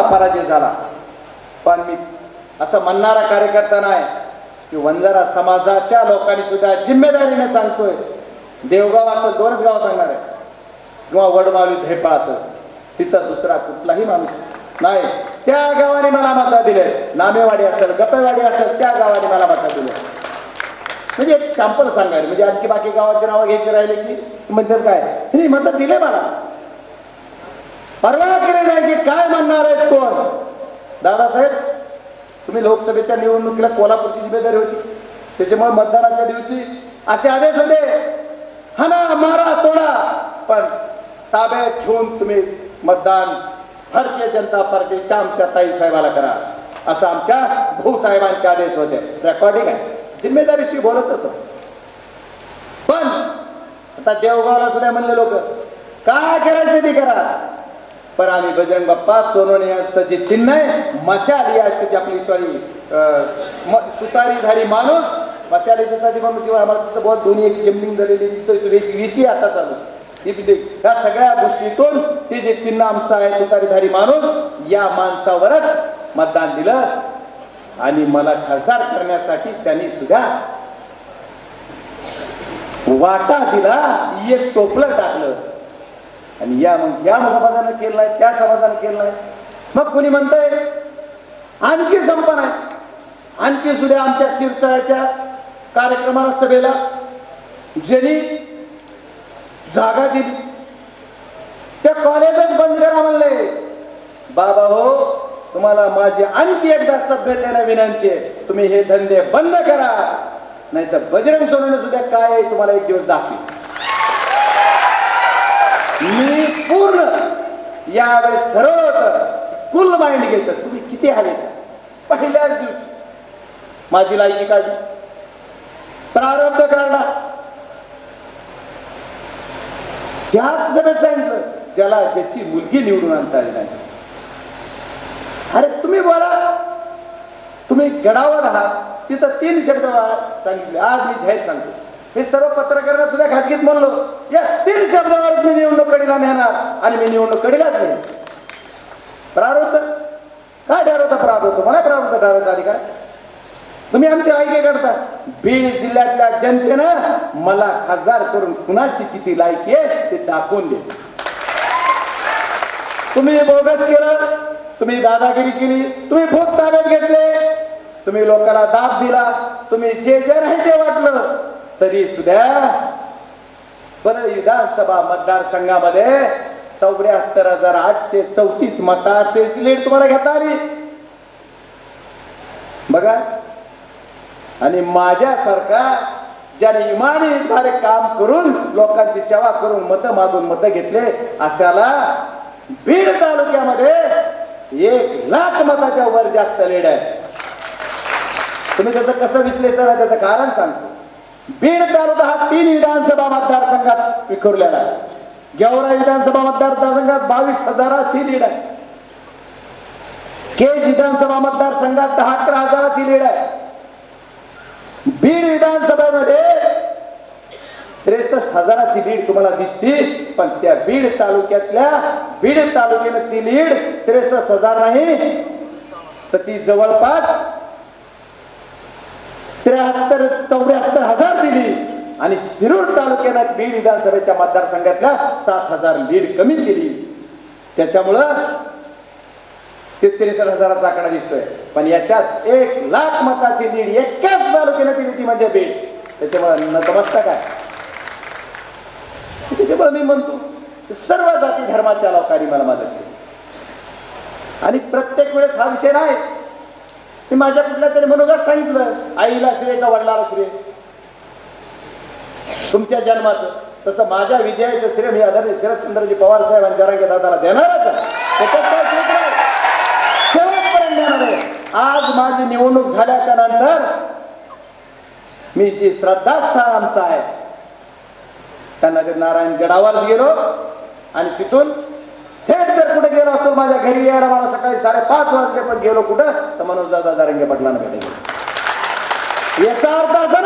पराजय झाला. पण मी असं म्हणणारा कार्यकर्ता नाही की वंजारा समाजाच्या लोकांनी सुद्धा जिम्मेदारीने सांगतोय. देवगाव असं दोनच गाव सांगणार आहे. किंवा वडमावली ढेपा असं. तिथं दुसरा कुठलाही माणूस नाही. त्या गावाने मला मतं दिले. नामेवाडी असेल गप्पेवाडी असेल त्या गावाने मला मतं दिले. म्हणजे एक सॅम्पल सांगायला म्हणजे आणखी बाकी गावाची नावं घ्यायची राहिले की म्हणजे काय? हे मतं दिले मला. काय म्हणणार आहेत कोण? दादासाहेब तुम्ही लोकसभेच्या निवडणुकीला कोल्हापूरची जिम्मेदारी होती. त्याच्यामुळे मतदानाच्या दिवशी असे आदेश होते हना मारा तोडा. पण ताब्यात घेऊन तुम्ही मतदान भारतीय जनता पार्टीच्या आमच्या ताई साहेबाला करा. असं आमच्या भाऊसाहेबांचे आदेश होते. रेकॉर्डिंग आहे. जिम्मेदारीशी बोलतच पण आता देवगावला सुद्धा म्हणले लोक काय करायचं ते करा? पण आम्ही बजरंग बाप्पा सोनवण्याचं जे चिन्ह आहे मशाल या त्याची आपली सॉरी तुतारीधारी माणूस मशालीच्यासाठी म्हणून किंवा आम्हाला तिथं बहुत दोन्ही एक जमलिंग झालेली तिथं वेशी आता चालू. ती ह्या सगळ्या गोष्टीतून ते जे चिन्ह आमचं आहे तुतारीधारी माणूस या माणसावरच मतदान दिलं. आणि मला खासदार करण्यासाठी त्यांनी सुद्धा वाटा दिला एक टोपलं टाकलं. आणि या मग या समाजानं केलं त्या समाजानं केलं नाही. मग कोणी म्हणतंय आणखी संपन आहे. आणखी सुद्धा आमच्या शिरसाळ्याच्या कार्यक्रमाला सभेला ज्यांनी जागा दिली. त्या कॉलेजच बंद करा म्हणले. बाबा हो तुम्हाला माझी आणखी एकदा सभ्यतेने विनंती आहे. तुम्ही हे धंदे बंद करा. नाही तर बजरंग सोडवणं सुद्धा काय आहे तुम्हाला एक दिवस दाखवी मी पूर्ण यावेळेस ठरवलं कुल माइंड घेत तुम्ही किती हवे पहिल्याच दिवशी. माझी लायकी काढली. प्रारंभ करणार. त्याच सगळं सांगितलं ज्याला ज्याची मुलगी निवडून आणता आली नाही. अरे तुम्ही बोला. तुम्ही गडावर आहात. तिथं तीन शब्द सांगितले. आज मी जाहीर सांगतो. हे सर्व पत्रकारांना सुद्धा खाजगीत म्हणलो. या तीन शब्दावरच मी निवडणूक कडीला नेणार आणि मी निवडणूक कडीलाच नेणार प्रारब्ध? काय ठरवतं प्रारब्ध? मला प्रारब्ध ठरवायचा अधिकार? तुम्ही आमचे ऐके करता. बीड जिल्ह्यातल्या जनतेनं मला खासदार करून कुणाची किती लायकी आहे ते दाखवून दे. तुम्ही बोगस केलं तुम्ही दादागिरी केली तुम्ही भूत ताब्यात घेतले तुम्ही लोकांना दाब दिला तुम्ही जे जे नाही ते वाटलं तरी सुद्धा पण विधानसभा मतदारसंघामध्ये चौऱ्याहत्तर हजार आठशे चौतीस मताचे लीड तुम्हाला घेता आली बघा. आणि माझ्यासारखा ज्याने इमानीद्वारे काम करून लोकांची सेवा करून मतं मागून मत घेतले अशाला बीड तालुक्यामध्ये एक लाख मताच्या वर जास्त लीड आहे. तुम्ही त्याचं कसं विश्लेषण आहे त्याचं कारण सांगतो. बीड तालुका हा तीन विधानसभा मतदारसंघात विखुरलेला आहे. गेवरा विधानसभा मतदारसंघात बावीस हजाराची लीड आहे. केज विधानसभा मतदारसंघात बहात्तर हजाराची लीड आहे. बीड विधानसभेमध्ये त्रेसष्ट हजाराची लीड तुम्हाला दिसतील पण त्या बीड तालुक्यातल्या बीड तालुक्यानं ती लीड त्रेसष्ट हजार नाही. तर ती जवळपास त्र्याहत्तर चौऱ्याहत्तर हजार आणि शिरूर तालुक्यानं बीड विधानसभेच्या मतदारसंघातल्या सात हजार लीड कमी केली. त्याच्यामुळं ते हजाराचा आकडा दिसतोय. पण याच्यात एक लाख मताची लीड एकाच तालुक्यानं दिली ती म्हणजे बीड. त्याच्यामुळे नतमस्तक आहे. त्याच्यामुळे मी म्हणतो सर्व जाती धर्माच्या लोकांनी मला मदत केली. आणि प्रत्येक वेळेस हा विषय नाही. मी माझ्या कुठल्या तरी मनोगत सांगितलं. आईला श्रेय का वडिलाला श्रेय? तुमच्या जन्माचं तसं माझ्या विजयाचं श्रेय मी आदरणीय शरदचंद्रजी पवार साहेब आणि जरांगे दादाला देणारच शेवटपर्यंत देणार आहे. आज माझी निवडणूक झाल्याच्यानंतर मी जी श्रद्धास्थान आमचं आहे त्यांना नारायण गडावर गेलो आणि तिथून थेट जर कुठे गेलो असतो माझ्या घरी यायला मला सकाळी साडेपाच वाजले पण गेलो कुठं तर मनोज दादा जारंगे पटलांना भेटायला गेलो. याचा अर्थ